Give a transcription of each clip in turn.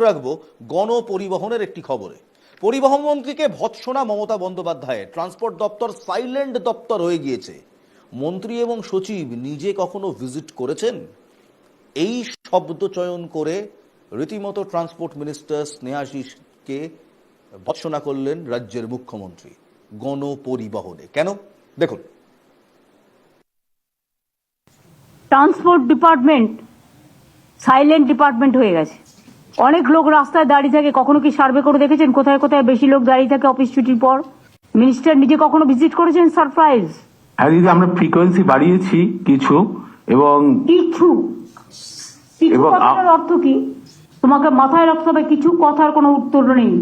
রাখব, গণপরিবহনের একটি খবরে। পরিবহন মন্ত্রীকে ভৎসনা মমতা বন্দ্যোপাধ্যায়ের। ট্রান্সপোর্ট দপ্তর সাইলেন্ট দপ্তর হয়ে গিয়েছে। মন্ত্রী এবং সচিব নিজে কখনো ভিজিট করেছেন? এই শব্দ চয়ন করে রীতিমতো ট্রান্সপোর্ট মিনিস্টার স্নেহাশিসকে ভৎসনা করলেন রাজ্যের মুখ্যমন্ত্রী। গণপরিবহনে। কেন? দেখুন। ট্রান্সপোর্ট ডিপার্টমেন্ট, সাইলেন্ট ডিপার্টমেন্ট হয়ে গেছে। অনেক লোক রাস্তায় দাঁড়িয়ে থাকে। কখনো কি সার্ভে করে দেখেছেন? কোথায় কোথায় বেশি লোক দাঁড়িয়ে থাকে অফিস ছুটির পর? মিনিস্টার নিজে কখনো ভিজিট করেছেন? সারপ্রাইজ হ্যাঁ দিদি আমরা ফ্রিকোয়েন্সি বাড়িয়েছি কিছু এবং কিছু? কিছু কথার অর্থ কি? তোমাকে মাথায় রাখতে হবে কিছু কথার কোনো উত্তর নেই।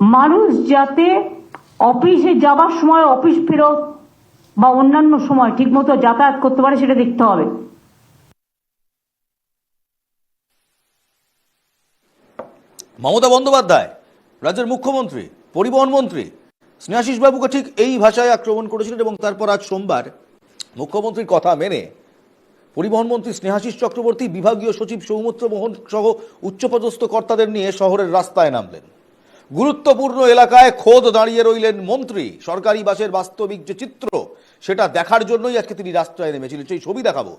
মানুষ যাতে অফিসে যাবার সময় অফিস ফেরত বা অন্যান্য সময় ঠিকমতো যাতায়াত করতে পারে সেটা দেখতে হবে। মমতা বন্দ্যোপাধ্যায়, রাজ্যের মুখ্যমন্ত্রী, পরিবহন মন্ত্রী, স্নেহাশিস বাবুকে ঠিক এই ভাষায় আক্রমণ করেছিলেন এবং তারপর আজ সোমবার মুখ্যমন্ত্রীর কথা মেনে পরিবহন মন্ত্রী স্নেহাশিস চক্রবর্তী, বিভাগীয় সচিব সৌমিত্র মোহন সহ উচ্চপদস্থ কর্তাদের নিয়ে শহরের রাস্তায় নামলেন। গুরুত্বপূর্ণ এলাকায় খোদ দাঁড়িয়ে রইলেন মন্ত্রী। সরকারি বাসের বাস্তবিক যে চিত্র, সেটা দেখার জন্যই আজকে তিনি রাস্তায় নেমেছিলেন। সেই ছবি দেখাবো।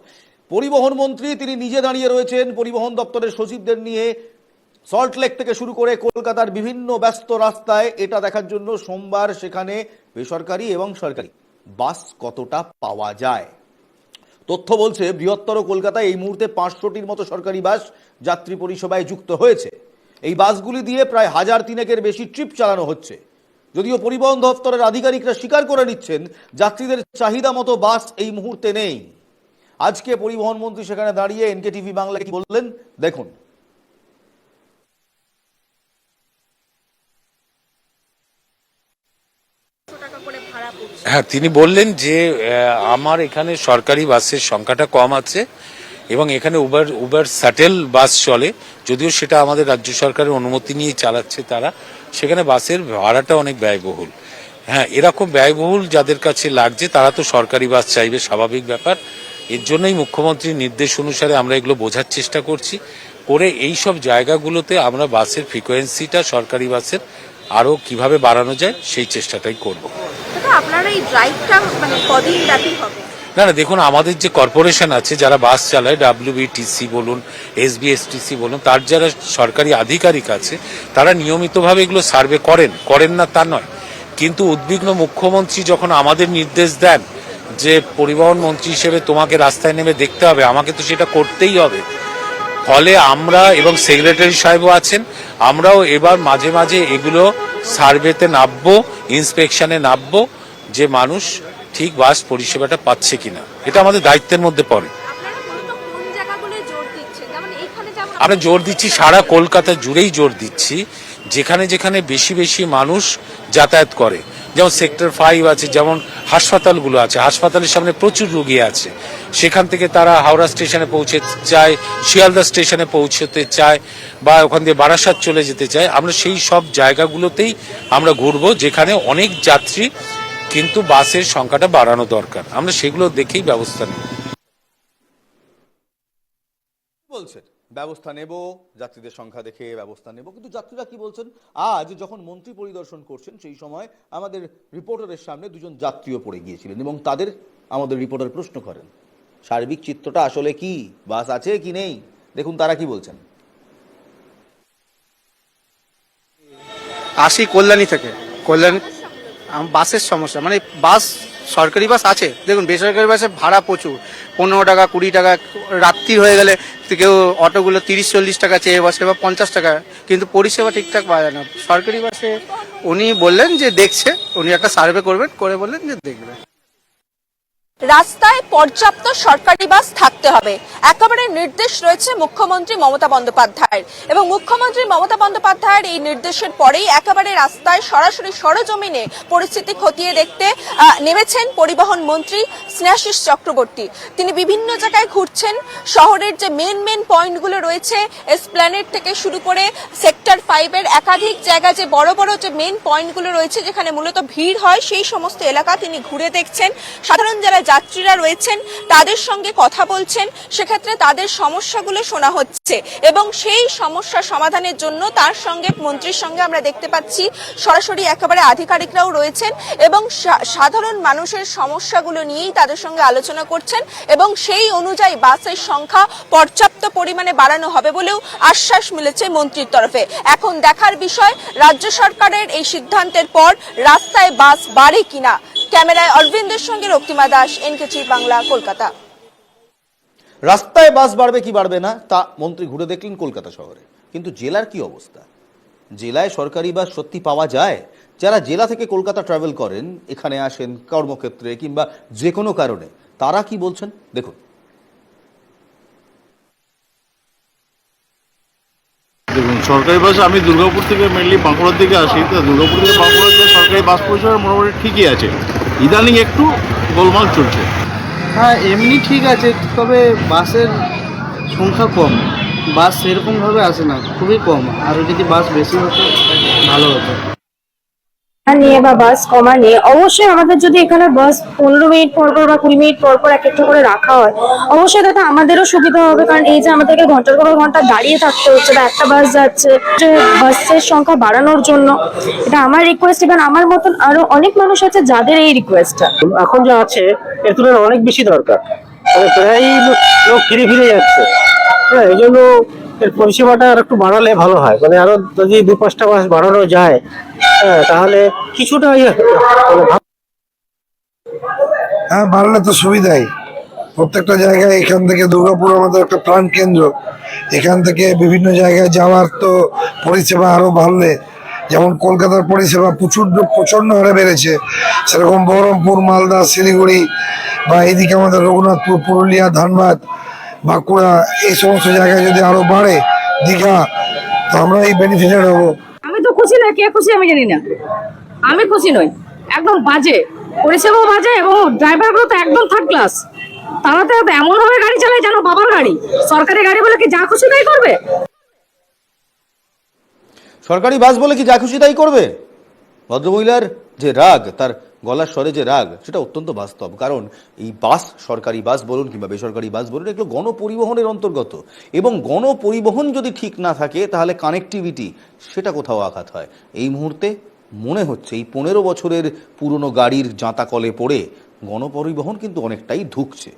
পরিবহন মন্ত্রী, তিনি নিজে দাঁড়িয়ে রয়েছেন। পরিবহন দপ্তরের সচিবদের নিয়ে সল্টলেক থেকে শুরু করে কলকাতার বিভিন্ন ব্যস্ত রাস্তায় এটা দেখার জন্য সোমবার সেখানে বেসরকারি এবং সরকারি বাস কতটা পাওয়া যায়? তথ্য বলছে, বৃহত্তর কলকাতায় এই মুহূর্তে পাঁচশোটির মতো সরকারি বাস যাত্রী পরিষেবায় যুক্ত হয়েছে। এই বাসগুলি দিয়ে প্রায় হাজার তিনেকের বেশি ট্রিপ চালানো হচ্ছে। যদিও পরিবহন দপ্তরের আধিকারিকরা স্বীকার করে নিচ্ছেন, যাত্রীদের চাহিদা মতো বাস এই মুহূর্তে নেই। আজকে পরিবহন মন্ত্রী সেখানে দাঁড়িয়ে এনকে টিভি বাংলায় কি বললেন? দেখুন। হ্যাঁ তিনি বললেন যে আমার এখানে সরকারি বাসের সংখ্যাটা কম আছে এবং এখানে উবার উবার স্যাটেল বাস চলে। যদিও সেটা আমাদের রাজ্য সরকারের অনুমতি নিয়ে চালাচ্ছে তারা, সেখানে বাসের ভাড়াটা অনেক ব্যয়বহুল। হ্যাঁ এরকম ব্যয়বহুল যাদের কাছে লাগছে, তারা তো সরকারি বাস চাইবে, স্বাভাবিক ব্যাপার। এর জন্যই মুখ্যমন্ত্রীর নির্দেশ অনুসারে আমরা এগুলো বোঝার চেষ্টা করছি। করে এই সব জায়গাগুলোতে আমরা বাসের ফ্রিকোয়েন্সিটা সরকারি বাসের আরও কীভাবে বাড়ানো যায় সেই চেষ্টাটাই করব। দাদা এই ড্রাইভটা মানে কদিন ব্যাপী হবে? না না দেখুন আমাদের যে কর্পোরেশন আছে যারা বাস চালায় ডাব্লিউবিটিসি বলুন এসবিএসটিসি বলুন তার যারা সরকারি আধিকারিক আছে তারা নিয়মিতভাবে এগুলো সার্ভে করেন। করেন না তা নয়। কিন্তু উদ্বিগ্ন মুখ্যমন্ত্রী যখন আমাদের নির্দেশ দেন যে পরিবহন মন্ত্রী হিসেবে তোমাকে রাস্তায় নেমে দেখতে হবে আমাকে তো সেটা করতেই হবে। ফলে আমরা এবং সেক্রেটারি সাহেবও আছেন আমরাও এবার মাঝে মাঝে এগুলো সার্ভেতে নামবো ইন্সপেকশনে নামবো যে মানুষ ঠিক বাস পরিষেবাটা পাচ্ছে কিনা। এটা আমাদের দায়িত্বের মধ্যে পড়ে। আমরা জোর দিচ্ছি সারা কলকাতা জুড়েই জোর দিচ্ছি যেখানে যেখানে বেশি বেশি মানুষ যাতায়াত করে। যেমন সেক্টর ফাইভ আছে, যেমন হাসপাতালগুলো আছে, হাসপাতালের সামনে প্রচুর রুগী আছে। সেখান থেকে তারা হাওড়া স্টেশনে পৌঁছে চায়, শিয়ালদা স্টেশনে পৌঁছতে চায়, বা ওখান দিয়ে বারাসাত চলে যেতে চায়। আমরা সেই সব জায়গাগুলোতেই আমরা ঘুরবো, যেখানে অনেক যাত্রী কিন্তু বাসের সংখ্যাটা বাড়ানো দরকার। আমরা সেগুলো দেখেই ব্যবস্থা নেব। বলছেন? ব্যবস্থা নেব, যাত্রীদের সংখ্যা দেখে ব্যবস্থা নেব। কিন্তু যাত্রীরা কি বলছেন? আজ যখন মন্ত্রী পরিদর্শন করছেন, সেই সময় আমাদের রিপোর্টারের সামনে দুজন যাত্রীও পড়ে গিয়েছিলেন এবং তাদের আমাদের রিপোর্টার প্রশ্ন করেন। সার্বিক চিত্রটা আসলে কি? বাস আছে কি নেই? দেখুন তারা কি বলছেন। আসি কল্যাণী থেকে। কল্যাণী বাসের সমস্যা। মানে বাস, সরকারি বাস আছে? দেখুন, বেসরকারি বাসে ভাড়া প্রচুর। পনেরো টাকা, কুড়ি টাকা, রাত্রি হয়ে গেলে কেউ অটোগুলো তিরিশ, চল্লিশ টাকা চেয়ে বসে বা পঞ্চাশ টাকা। কিন্তু পরিষেবা ঠিকঠাক পাওয়া যায় না। সরকারি বাসে উনি বললেন যে দেখছে, উনি একটা সার্ভে করবেন, করে বললেন যে দেখবে। রাস্তায় পর্যাপ্ত সরকারি বাস থাকতে হবে। একেবারে নির্দেশ রয়েছে মুখ্যমন্ত্রী মমতা বন্দ্যোপাধ্যায়ের। এবং মুখ্যমন্ত্রী মমতা বন্দ্যোপাধ্যায়ের এই নির্দেশের পরেই একেবারে রাস্তায় সরাসরি সরজমিনে পরিস্থিতি খতিয়ে দেখতে নেমেছেন পরিবহন মন্ত্রী স্নেহাশিস চক্রবর্তী। তিনি বিভিন্ন জায়গায় ঘুরছেন। শহরের যে মেন মেন পয়েন্টগুলো রয়েছে এসপ্ল্যানেট থেকে শুরু করে সেক্টর ফাইভের একাধিক জায়গা যে বড় বড় যে মেন পয়েন্টগুলো রয়েছে, যেখানে মূলত ভিড় হয়, সেই সমস্ত এলাকা তিনি ঘুরে দেখছেন। সাধারণ যারা যাত্রীরা রয়েছেন, তাদের সঙ্গে কথা বলছেন, সেক্ষেত্রে তাদের সমস্যাগুলো শোনা হচ্ছে এবং সেই সমস্যা সমাধানের জন্য তার সঙ্গে মন্ত্রীর সঙ্গে আমরা দেখতে পাচ্ছি, সরাসরি একেবারে আধিকারিকরাও রয়েছেন এবং সাধারণ মানুষের সমস্যাগুলো নিয়েই তাদের সঙ্গে আলোচনা করছেন এবং সেই অনুযায়ী বাসের সংখ্যা পর্যাপ্ত পরিমাণে বাড়ানো হবে বলেও আশ্বাস মিলেছে মন্ত্রীর তরফে। এখন দেখার বিষয়, রাজ্য সরকারের এই সিদ্ধান্তের পর রাস্তায় বাস বাড়ে কিনা ক্যামেরায় অরবিন্দের সঙ্গে রক্তিমা দাস, এনকেচি বাংলা, কলকাতা। রাস্তায় বাস বাড়বে কি বাড়বে না, তা মন্ত্রী ঘুরে দেখলেন কলকাতা শহরে। কিন্তু জেলার কি অবস্থা? জেলায় সরকারি বাস সত্যি পাওয়া যায়? যারা জেলা থেকে কলকাতা ট্রাভেল করেন, এখানে আসেন কর্মক্ষেত্রে কিংবা যে কোনো কারণে, তারা কি বলছেন? দেখুন। দেখুন, সরকারি বাস আমি দুর্গাপুর থেকে মেনলি বাঁকুড়ার দিকে আসি, তো দুর্গাপুর থেকে বাঁকুড়ার যে সরকারি বাস পরিষেবা মোটামুটি ঠিকই আছে। ইদানিং একটু গোলমাল চলছে। হ্যাঁ এমনি ঠিক আছে, তবে বাসের সংখ্যা কম। বাস সেরকমভাবে আসে না, খুবই কম। আর যদি বাস বেশি হতো, ভালো হতো। নিয়ে বা বাস কমা নিয়ে। অবশ্যই আমাদের যদি এখানে বাস পনেরো মিনিট পর পর বা কুড়ি মিনিট পর পর এক একটা করে রাখা হয়, অবশ্যই তাতে আমাদেরও সুবিধা হবে। কারণ এই যে আমাদেরকে ঘণ্টার পর ঘণ্টা দাঁড়িয়ে থাকতে হচ্ছে বা একটা বাস যাচ্ছে বাসের সংখ্যা বাড়ানোর জন্য। এটা আমার রিকোয়েস্ট এবং আমার মতন আরও অনেক মানুষ আছে যাদের এই রিকোয়েস্টটা এখন যা আছে, এর তুলনায় অনেক বেশি দরকার। মানে প্রায় লোক ফিরে ফিরে যাচ্ছে। হ্যাঁ এই জন্য এর পরিষেবাটা আর একটু বাড়ালে ভালো হয়। মানে আরও যদি দু পাঁচটা বাস বাড়ানো যায় হ্যাঁ তাহলে কিছুটা ইয়ে হ্যাঁ বাড়লে তো সুবিধাই। প্রত্যেকটা জায়গায় এখান থেকে দুর্গাপুর আমাদের একটা প্রাণ কেন্দ্র। এখান থেকে বিভিন্ন জায়গায় যাওয়ার তো পরিষেবা আরও বাড়লে, যেমন কলকাতার পরিষেবা প্রচুর প্রচণ্ড হারে বেড়েছে। সেরকম বহরমপুর, মালদা, শিলিগুড়ি বা এদিকে আমাদের রঘুনাথপুর, পুরুলিয়া, ধানবাদ বাঁকুড়া এই সমস্ত জায়গায় যদি আরও বাড়ে দীঘা তো আমরা এই বেনিফিটেড হব আমি তো খুশি না কে খুশি আমি জানি না। আমি খুশি নই। একদম বাজে। পরিষেবাও বাজে এবং ড্রাইভারগুলো তো একদম থার্ড ক্লাস তারা তো এমন ভাবে গাড়ি চালায় যেন বাবার গাড়ি। সরকারি গাড়ি বলে কি যা খুশি তাই করবে? সরকারি বাস বলে কি যা খুশি তাই করবে? ভদ্রমহিলার যে রাগ তার গলার স্বরে যে রাগ, সেটা অত্যন্ত বাস্তব। কারণ এই বাস, সরকারি বাস বলুন কিংবা বেসরকারি বাস বলুন, এগুলো গণপরিবহনের অন্তর্গত। এবং গণপরিবহন যদি ঠিক না থাকে, তাহলে কানেকটিভিটি, সেটা কোথাও আঘাত হয়। এই মুহূর্তে মনে হচ্ছে, এই পনেরো বছরের পুরনো গাড়ির জাঁতাকলে পড়ে গণপরিবহন কিন্তু অনেকটাই ঢুকছে